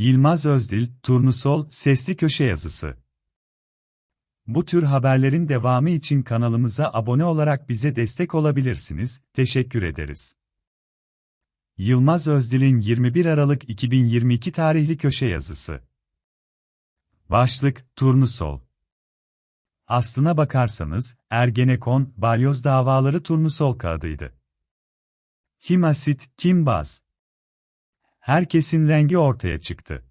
Yılmaz Özdil, Turnusol, Sesli Köşe Yazısı. Bu tür haberlerin devamı için kanalımıza abone olarak bize destek olabilirsiniz. Teşekkür ederiz. Yılmaz Özdil'in 21 Aralık 2022 tarihli köşe yazısı. Başlık: Turnusol. Aslına bakarsanız, Ergenekon, balyoz davaları turnusol kağıdıydı. Kim asit, kim baz? Herkesin rengi ortaya çıktı.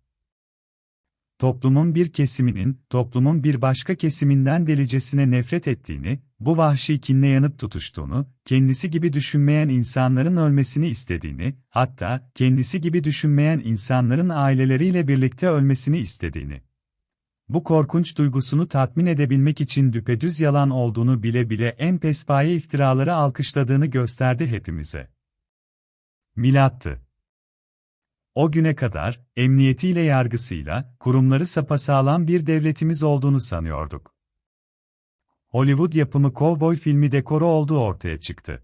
Toplumun bir kesiminin, toplumun bir başka kesiminden delicesine nefret ettiğini, bu vahşi kinle yanıp tutuştuğunu, kendisi gibi düşünmeyen insanların ölmesini istediğini, hatta kendisi gibi düşünmeyen insanların aileleriyle birlikte ölmesini istediğini. Bu korkunç duygusunu tatmin edebilmek için düpedüz yalan olduğunu bile bile en pespaye iftiraları alkışladığını gösterdi hepimize. Milattı. O güne kadar, emniyetiyle yargısıyla, kurumları sapasağlam bir devletimiz olduğunu sanıyorduk. Hollywood yapımı kovboy filmi dekoru olduğu ortaya çıktı.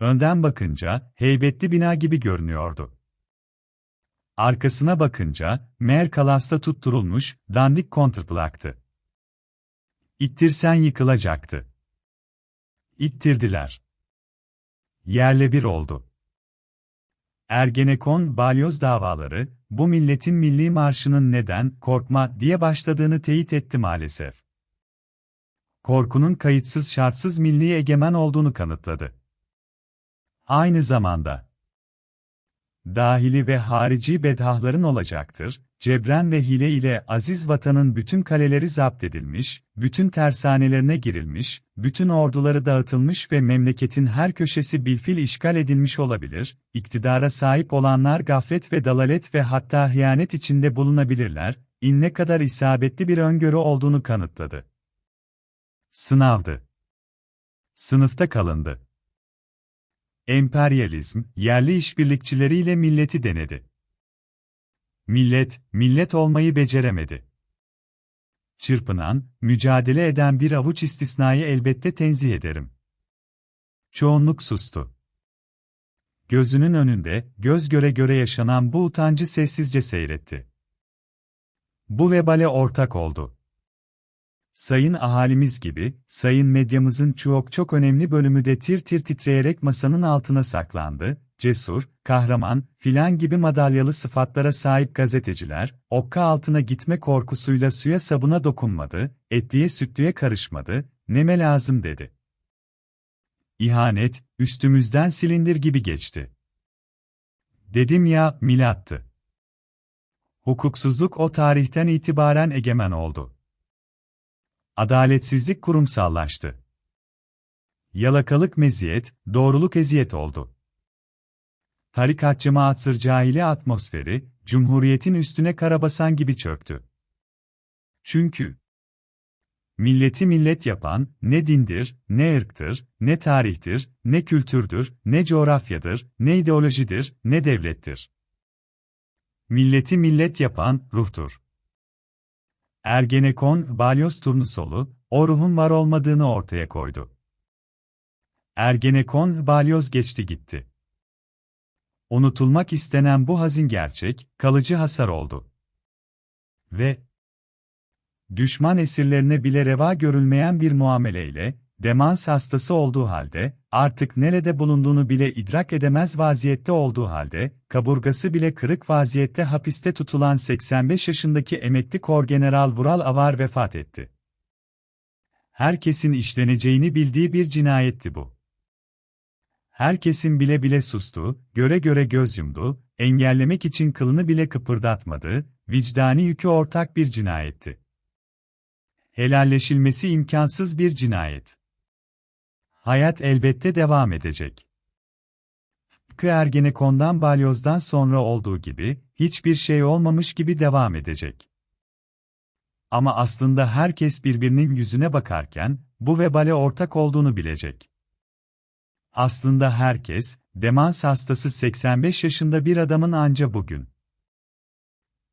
Önden bakınca, heybetli bina gibi görünüyordu. Arkasına bakınca, meğer kalasta tutturulmuş, dandik kontrplaktı. İttirsen yıkılacaktı. İttirdiler. Yerle bir oldu. Ergenekon balyoz davaları, bu milletin milli marşının neden, korkma diye başladığını teyit etti maalesef. Korkunun kayıtsız şartsız milli egemen olduğunu kanıtladı. Aynı zamanda, dahili ve harici bedhahların olacaktır, cebren ve hile ile aziz vatanın bütün kaleleri zapt edilmiş, bütün tersanelerine girilmiş, bütün orduları dağıtılmış ve memleketin her köşesi bilfil işgal edilmiş olabilir, iktidara sahip olanlar gaflet ve dalalet ve hatta hıyanet içinde bulunabilirler, inne kadar isabetli bir öngörü olduğunu kanıtladı. Sınavdı. Sınıfta kalındı. Emperyalizm, yerli işbirlikçileriyle milleti denedi. Millet, millet olmayı beceremedi. Çırpınan, mücadele eden bir avuç istisnayı elbette tenzih ederim. Çoğunluk sustu. Gözünün önünde, göz göre göre yaşanan bu utancı sessizce seyretti. Bu vebale ortak oldu. Sayın ahalimiz gibi, sayın medyamızın çok çok önemli bölümü de tir tir titreyerek masanın altına saklandı, cesur, kahraman, filan gibi madalyalı sıfatlara sahip gazeteciler, okka altına gitme korkusuyla suya sabuna dokunmadı, etliye sütlüye karışmadı, neme lazım dedi. İhanet, üstümüzden silindir gibi geçti. Dedim ya, milattı. Hukuksuzluk o tarihten itibaren egemen oldu. Adaletsizlik kurumsallaştı. Yalakalık meziyet, doğruluk eziyet oldu. Tarikat cemaat cahili atmosferi, Cumhuriyetin üstüne karabasan gibi çöktü. Çünkü milleti millet yapan ne dindir, ne ırktır, ne tarihtir, ne kültürdür, ne coğrafyadır, ne ideolojidir, ne devlettir. Milleti millet yapan ruhtur. Ergenekon, balyoz turnusolu, o ruhun var olmadığını ortaya koydu. Ergenekon, balyoz geçti gitti. Unutulmak istenen bu hazin gerçek, kalıcı hasar oldu. Ve düşman esirlerine bile reva görülmeyen bir muameleyle, demans hastası olduğu halde, artık nerede bulunduğunu bile idrak edemez vaziyette olduğu halde, kaburgası bile kırık vaziyette hapiste tutulan 85 yaşındaki emekli Korgeneral Vural Avar vefat etti. Herkesin işleneceğini bildiği bir cinayetti bu. Herkesin bile bile sustu, göre göre göz yumdu, engellemek için kılını bile kıpırdatmadı, vicdani yükü ortak bir cinayetti. Helalleşilmesi imkansız bir cinayet. Hayat elbette devam edecek. Tıpkı balyozdan sonra olduğu gibi, hiçbir şey olmamış gibi devam edecek. Ama aslında herkes birbirinin yüzüne bakarken, bu vebale ortak olduğunu bilecek. Aslında herkes, demans hastası 85 yaşında bir adamın anca bugün.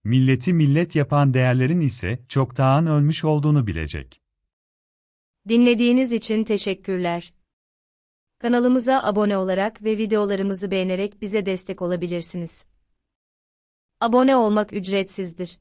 Milleti millet yapan değerlerin ise çoktan ölmüş olduğunu bilecek. Dinlediğiniz için teşekkürler. Kanalımıza abone olarak ve videolarımızı beğenerek bize destek olabilirsiniz. Abone olmak ücretsizdir.